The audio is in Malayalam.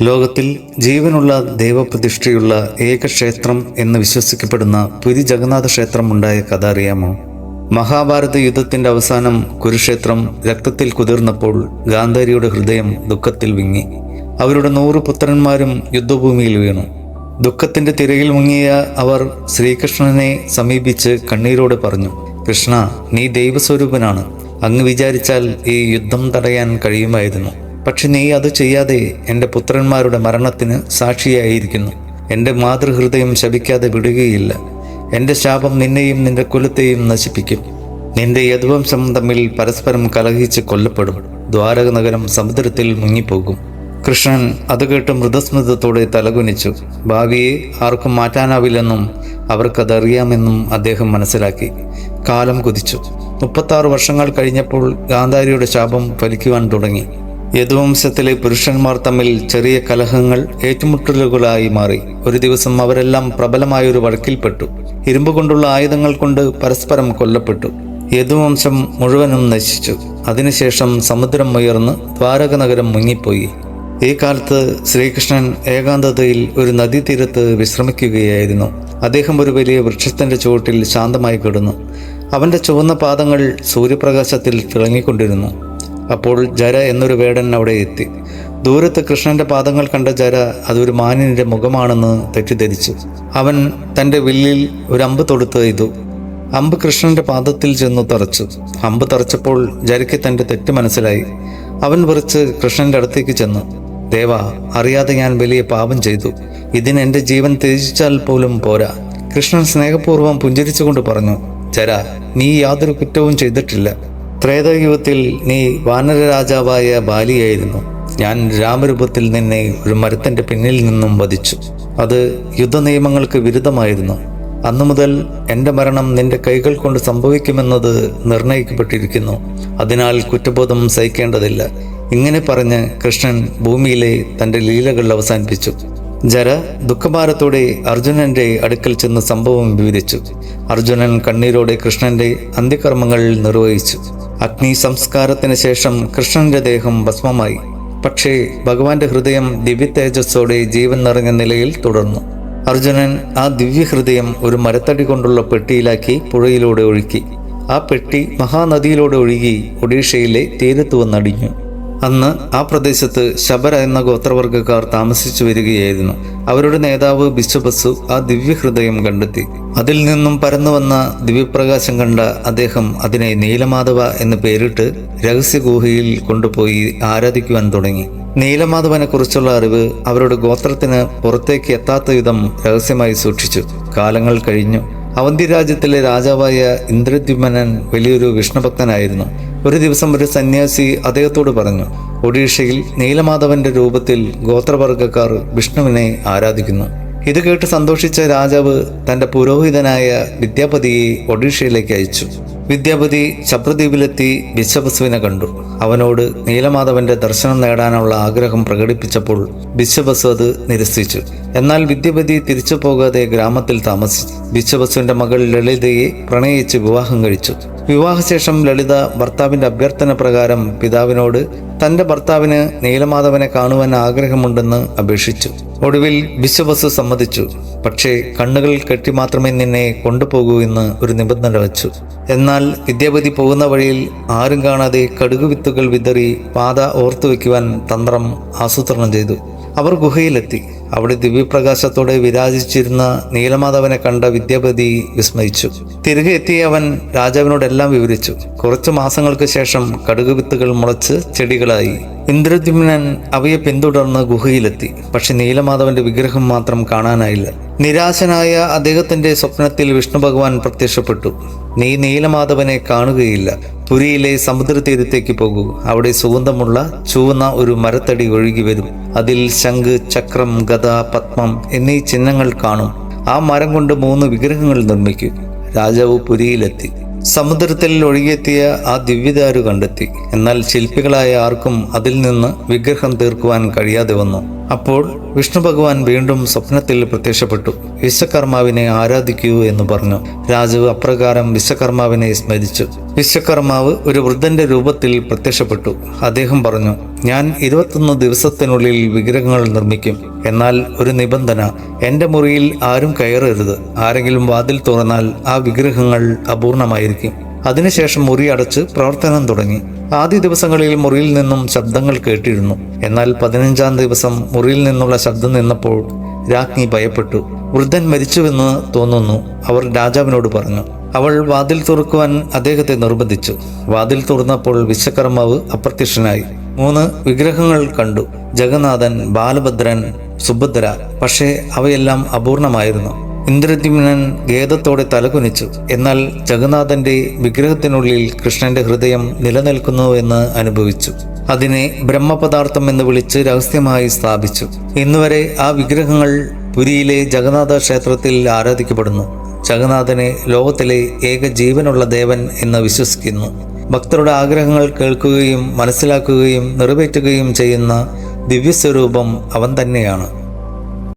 ലോകത്തിൽ ജീവനുള്ള ദൈവപ്രതിഷ്ഠയുള്ള ഏക ക്ഷേത്രം എന്ന് വിശ്വസിക്കപ്പെടുന്ന പുരി ജഗന്നാഥ ക്ഷേത്രം ഉണ്ടായ കഥ അറിയാമോ? മഹാഭാരത യുദ്ധത്തിന്റെ അവസാനം കുരുക്ഷേത്രം രക്തത്തിൽ കുതിർന്നപ്പോൾ ഗാന്ധാരിയുടെ ഹൃദയം ദുഃഖത്തിൽ വിങ്ങി. അവരുടെ നൂറ് പുത്രന്മാരും യുദ്ധഭൂമിയിൽ വീണു. ദുഃഖത്തിന്റെ തിരയിൽ മുങ്ങിയ അവർ ശ്രീകൃഷ്ണനെ സമീപിച്ച് കണ്ണീരോടെ പറഞ്ഞു കൃഷ്ണ നീ ദൈവസ്വരൂപനാണ്. അങ്ങ് വിചാരിച്ചാൽ ഈ യുദ്ധം തടയാൻ കഴിയുമായിരുന്നു. പക്ഷെ നീ അത് ചെയ്യാതെ എന്റെ പുത്രന്മാരുടെ മരണത്തിന് സാക്ഷിയായിരിക്കുന്നു. എന്റെ മാതൃഹൃദയം ശപിക്കാതെ വിടുകയില്ല. എന്റെ ശാപം നിന്നെയും നിന്റെ കുലത്തെയും നശിപ്പിക്കും. നിന്റെ യദുവംശം തമ്മിൽ പരസ്പരം കലഹിച്ച് കൊല്ലപ്പെടും. ദ്വാരക നഗരം സമുദ്രത്തിൽ മുങ്ങിപ്പോകും. കൃഷ്ണൻ അത് കേട്ട് മൃതസ്മൃതത്തോടെ തലകുനിച്ചു. ഭാവിയെ ആർക്കും മാറ്റാനാവില്ലെന്നും അവർക്കതറിയാമെന്നും അദ്ദേഹം മനസ്സിലാക്കി. കാലം കുതിച്ചു. മുപ്പത്താറ് വർഷങ്ങൾ കഴിഞ്ഞപ്പോൾ ഗാന്ധാരിയുടെ ശാപം ഫലിക്കുവാൻ തുടങ്ങി. യദുവംശത്തിലെ പുരുഷന്മാർ തമ്മിൽ ചെറിയ കലഹങ്ങൾ ഏറ്റുമുട്ടലുകളായി മാറി. ഒരു ദിവസം അവരെല്ലാം പ്രബലമായ ഒരു വഴക്കിൽപ്പെട്ടു. ഇരുമ്പ് കൊണ്ടുള്ള ആയുധങ്ങൾ കൊണ്ട് പരസ്പരം കൊല്ലപ്പെട്ടു. യദുവംശം മുഴുവനും നശിച്ചു. അതിനുശേഷം സമുദ്രം ഉയർന്ന് ദ്വാരക നഗരം മുങ്ങിപ്പോയി. ഈ കാലത്ത് ശ്രീകൃഷ്ണൻ ഏകാന്തതയിൽ ഒരു നദീതീരത്ത് വിശ്രമിക്കുകയായിരുന്നു. അദ്ദേഹം ഒരു വലിയ വൃക്ഷത്തിന്റെ ചുവട്ടിൽ ശാന്തമായി കിടന്നു. അവന്റെ ചുവന്ന പാദങ്ങൾ സൂര്യപ്രകാശത്തിൽ തിളങ്ങിക്കൊണ്ടിരുന്നു. അപ്പോൾ ജര എന്നൊരു വേടൻ അവിടെ എത്തി. ദൂരത്ത് കൃഷ്ണന്റെ പാദങ്ങൾ കണ്ട ജര അതൊരു മാനിന്റെ മുഖമാണെന്ന് തെറ്റിദ്ധരിച്ചു. അവൻ തന്റെ വില്ലിൽ ഒരു അമ്പ് തൊടുത്ത് ചെയ്തു അമ്പ് കൃഷ്ണന്റെ പാദത്തിൽ ചെന്നു തറച്ചു. അമ്പ് തറച്ചപ്പോൾ ജരയ്ക്ക് തന്റെ തെറ്റ് മനസ്സിലായി. അവൻ വിറിച്ച് കൃഷ്ണന്റെ അടുത്തേക്ക് ചെന്നു. ദേവ അറിയാതെ ഞാൻ വലിയ പാപം ചെയ്തു. ഇതിന് എന്റെ ജീവൻ ത്യജിച്ചാൽ പോലും പോരാ. കൃഷ്ണൻ സ്നേഹപൂർവം പുഞ്ചിരിച്ചുകൊണ്ട് പറഞ്ഞു ജര നീ യാതൊരു കുറ്റവും ചെയ്തിട്ടില്ല. ത്രേതയുഗത്തിൽ നീ വാനര രാജാവായ ബാലിയായിരുന്നു. ഞാൻ രാമരൂപത്തിൽ നിന്നെ ഒരു മരത്തിന്റെ പിന്നിൽ നിന്നും വധിച്ചു. അത് യുദ്ധനിയമങ്ങൾക്ക് വിരുദ്ധമായിരുന്നു. അന്നു മുതൽ എന്റെ മരണം നിന്റെ കൈകൾ കൊണ്ട് സംഭവിക്കുമെന്നത് നിർണയിക്കപ്പെട്ടിരിക്കുന്നു. അതിനാൽ കുറ്റബോധം സഹിക്കേണ്ടതില്ല. ഇങ്ങനെ പറഞ്ഞ് കൃഷ്ണൻ ഭൂമിയിലെ തന്റെ ലീലകൾ അവസാനിപ്പിച്ചു. ജര ദുഃഖഭാരത്തോടെ അർജുനന്റെ അടുക്കൽ ചെന്ന് സംഭവം വിവരിച്ചു. അർജുനൻ കണ്ണീരോടെ കൃഷ്ണന്റെ അന്ത്യകർമ്മങ്ങൾ നിർവഹിച്ചു. അഗ്നി സംസ്കാരത്തിന് ശേഷം കൃഷ്ണന്റെ ദേഹം ഭസ്മമായി. പക്ഷേ ഭഗവാന്റെ ഹൃദയം ദിവ്യ തേജസ്സോടെ ജീവൻ നിറഞ്ഞ നിലയിൽ തുടർന്നു. അർജുനൻ ആ ദിവ്യ ഹൃദയം ഒരു മരത്തടി കൊണ്ടുള്ള പെട്ടിയിലാക്കി പുഴയിലൂടെ ഒഴുക്കി. ആ പെട്ടി മഹാനദിയിലൂടെ ഒഴുകി ഒഡീഷയിലെ തീരത്ത് വന്നടിഞ്ഞു. അന്ന് ആ പ്രദേശത്ത് ശബര എന്ന ഗോത്രവർഗക്കാർ താമസിച്ചു വരികയായിരുന്നു. അവരുടെ നേതാവ് ബിശ്വബസു ആ ദിവ്യഹൃദയം കണ്ടെത്തി. അതിൽ നിന്നും പരന്നു വന്ന ദിവ്യപ്രകാശം കണ്ട അദ്ദേഹം അതിനെ നീലമാധവ എന്ന് പേരിട്ട് രഹസ്യഗുഹയിൽ കൊണ്ടുപോയി ആരാധിക്കുവാൻ തുടങ്ങി. നീലമാധവനെ കുറിച്ചുള്ള അറിവ് അവരുടെ ഗോത്രത്തിന് പുറത്തേക്ക് എത്താത്ത വിധം രഹസ്യമായി സൂക്ഷിച്ചു. കാലങ്ങൾ കഴിഞ്ഞു. അവന്തി രാജ്യത്തിലെ രാജാവായ ഇന്ദ്രദ്യുമനൻ വലിയൊരു വിഷ്ണുഭക്തനായിരുന്നു. ഒരു ദിവസം ഒരു സന്യാസി അദ്ദേഹത്തോട് പറഞ്ഞു ഒഡീഷയിൽ നീലമാധവന്റെ രൂപത്തിൽ ഗോത്രവർഗക്കാർ വിഷ്ണുവിനെ ആരാധിക്കുന്നു. ഇത് കേട്ട് സന്തോഷിച്ച രാജാവ് തന്റെ പുരോഹിതനായ വിദ്യാപതിയെ ഒഡീഷയിലേക്ക് അയച്ചു. വിദ്യാപതി ശബ്രദ്വീപിലെത്തി ബിശ്വബസുവിനെ കണ്ടു. അവനോട് നീലമാധവന്റെ ദർശനം നേടാനുള്ള ആഗ്രഹം പ്രകടിപ്പിച്ചപ്പോൾ ബിശ്വബസു അത് നിരസിച്ചു. എന്നാൽ വിദ്യാപതി തിരിച്ചു പോകാതെ ഗ്രാമത്തിൽ താമസിച്ചു. ബിശ്വബസുവിന്റെ മകൾ ലളിതയെ പ്രണയിച്ച് വിവാഹം കഴിച്ചു. വിവാഹശേഷം ലളിത ഭർത്താവിന്റെ അഭ്യർത്ഥന പ്രകാരം പിതാവിനോട് തന്റെ ഭർത്താവിന് നീലമാധവനെ കാണുവാൻ ആഗ്രഹമുണ്ടെന്ന് അപേക്ഷിച്ചു. ഒടുവിൽ ബിശ്വബസ് സമ്മതിച്ചു. പക്ഷേ കണ്ണുകൾ കെട്ടി മാത്രമേ നിന്നെ കൊണ്ടുപോകൂ എന്ന് ഒരു നിബന്ധന വച്ചു. എന്നാൽ വിദ്യാപതി പോകുന്ന വഴിയിൽ ആരും കാണാതെ കടുകുവിത്തുകൾ വിതറി പാത ഓർത്തു വയ്ക്കുവാൻ തന്ത്രം ആസൂത്രണം ചെയ്തു. അവർ ഗുഹയിലെത്തി. അവിടെ ദിവ്യപ്രകാശത്തോടെ വിരാജിച്ചിരുന്ന നീലമാധവനെ കണ്ട വിദ്യാപതി വിസ്മയിച്ചു. തിരികെ എത്തിയ അവൻ രാജാവിനോടെല്ലാം വിവരിച്ചു. കുറച്ചു മാസങ്ങൾക്ക് ശേഷം കടുക് വിത്തുകൾ മുളച്ച് ചെടികളായി. ഇന്ദ്രദ്യുമ്നൻ അവയെ പിന്തുടർന്ന് ഗുഹയിലെത്തി. പക്ഷെ നീലമാധവന്റെ വിഗ്രഹം മാത്രം കാണാനായില്ല. നിരാശനായ അദ്ദേഹത്തിന്റെ സ്വപ്നത്തിൽ വിഷ്ണു ഭഗവാൻ പ്രത്യക്ഷപ്പെട്ടു. നീ നീലമാധവനെ കാണുകയില്ല. പുരിയിലെ സമുദ്രതീരത്തേക്ക് പോകൂ. അവിടെ സുഗന്ധമുള്ള ചുവന്ന ഒരു മരത്തടി ഒഴുകി വരും. അതിൽ ശംഖ് ചക്രം ഗത പത്മം എന്നീ ചിഹ്നങ്ങൾ കാണും. ആ മരം കൊണ്ട് മൂന്ന് വിഗ്രഹങ്ങൾ നിർമ്മിക്കൂ. രാജാവ് പുരിയിലെത്തി. സമുദ്രത്തിൽ ഒഴുകിയെത്തിയ ആ ദിവ്യദാരു കണ്ടെത്തി. എന്നാൽ ശില്പികളായ ആർക്കും അതിൽ നിന്ന് വിഗ്രഹം തീർക്കുവാൻ കഴിയാതെ വന്നു. അപ്പോൾ വിഷ്ണു ഭഗവാൻ വീണ്ടും സ്വപ്നത്തിൽ പ്രത്യക്ഷപ്പെട്ടു. വിശ്വകർമാവിനെ ആരാധിക്കൂ എന്ന് പറഞ്ഞു. രാജാവ് അപ്രകാരം വിശ്വകർമാവിനെ സ്മരിച്ചു. വിശ്വകർമാവ് ഒരു വൃദ്ധന്റെ രൂപത്തിൽ പ്രത്യക്ഷപ്പെട്ടു. അദ്ദേഹം പറഞ്ഞു ഞാൻ ഇരുപത്തൊന്ന് ദിവസത്തിനുള്ളിൽ വിഗ്രഹങ്ങൾ നിർമ്മിക്കും. എന്നാൽ ഒരു നിബന്ധന എന്റെ മുറിയിൽ ആരും കയറരുത്. ആരെങ്കിലും വാതിൽ തുറന്നാൽ ആ വിഗ്രഹങ്ങൾ അപൂർണമായിരിക്കും. അതിനുശേഷം മുറി അടച്ച് പ്രവർത്തനം തുടങ്ങി. ആദ്യ ദിവസങ്ങളിൽ മുറിയിൽ നിന്നും ശബ്ദങ്ങൾ കേട്ടിരുന്നു. എന്നാൽ പതിനഞ്ചാം ദിവസം മുറിയിൽ നിന്നുള്ള ശബ്ദം നിന്നപ്പോൾ രാജ്ഞി ഭയപ്പെട്ടു. വൃദ്ധൻ മരിച്ചുവെന്ന് തോന്നുന്നു അവർ രാജാവിനോട് പറഞ്ഞു. അവൾ വാതിൽ തുറക്കുവാൻ അദ്ദേഹത്തെ നിർബന്ധിച്ചു. വാതിൽ തുറന്നപ്പോൾ വിശ്വകർമാവ് അപ്രത്യക്ഷനായി. മൂന്ന് വിഗ്രഹങ്ങൾ കണ്ടു. ജഗന്നാഥൻ ബാലഭദ്രൻ സുഭദ്ര. പക്ഷേ അവയെല്ലാം അപൂർണമായിരുന്നു. ഇന്ദ്രദ്യുമ്നൻ ഖേദത്തോടെ തലകുനിച്ചു. എന്നാൽ ജഗന്നാഥന്റെ വിഗ്രഹത്തിനുള്ളിൽ കൃഷ്ണന്റെ ഹൃദയം നിലനിൽക്കുന്നുവെന്ന് അനുഭവിച്ചു. അതിനെ ബ്രഹ്മപദാർത്ഥം എന്ന് വിളിച്ച് രഹസ്യമായി സ്ഥാപിച്ചു. ഇന്നുവരെ ആ വിഗ്രഹങ്ങൾ പുരിയിലെ ജഗന്നാഥ ക്ഷേത്രത്തിൽ ആരാധിക്കപ്പെടുന്നു. ജഗന്നാഥനെ ലോകത്തിലെ ഏക ജീവനുള്ള ദേവൻ എന്ന് വിശ്വസിക്കുന്നു. ഭക്തരുടെ ആഗ്രഹങ്ങൾ കേൾക്കുകയും മനസ്സിലാക്കുകയും നിറവേറ്റുകയും ചെയ്യുന്ന ദിവ്യസ്വരൂപം അവൻ തന്നെയാണ്.